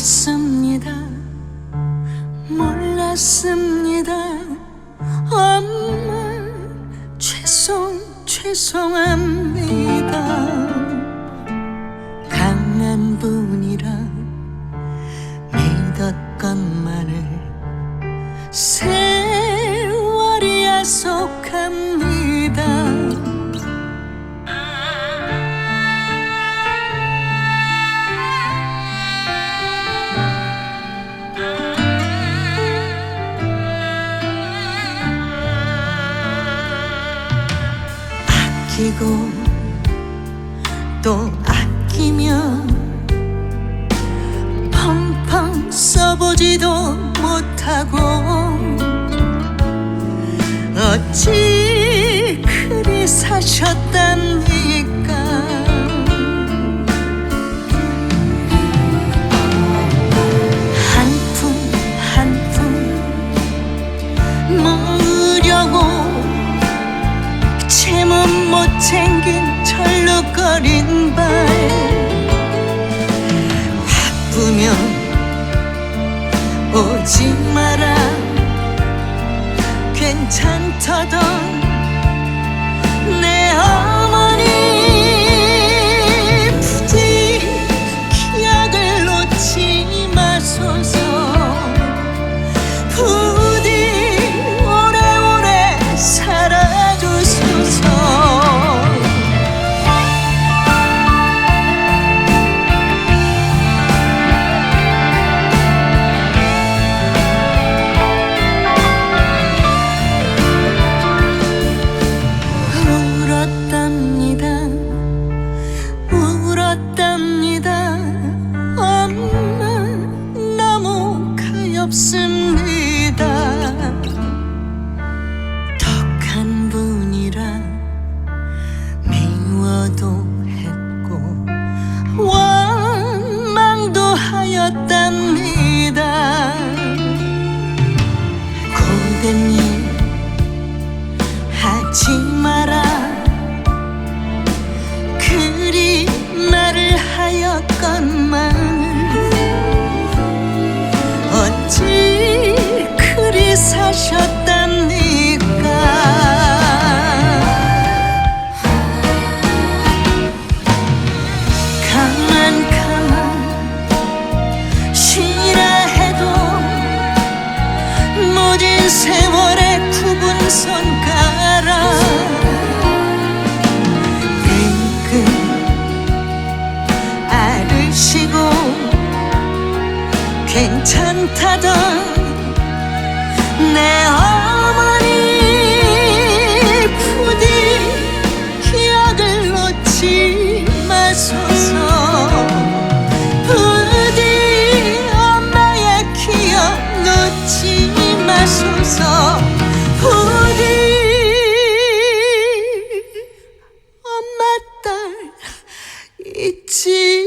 몰랐습니다. 몰랐습니다. 엄마 죄송 죄송합니다. 강한 분이라 믿었건만을 아끼고 또 아끼며 펑펑 써보지도 못하고 어찌 그리 사셨답니까? 한 푼 한 푼 챙긴 철룩거린 발. 바쁘면 오지 마라. 괜찮다던 내 하였답니다. 고된 일 하지 마 세월의 굽은 손가락. 끈끈 앓으시고 괜찮다던 내 一。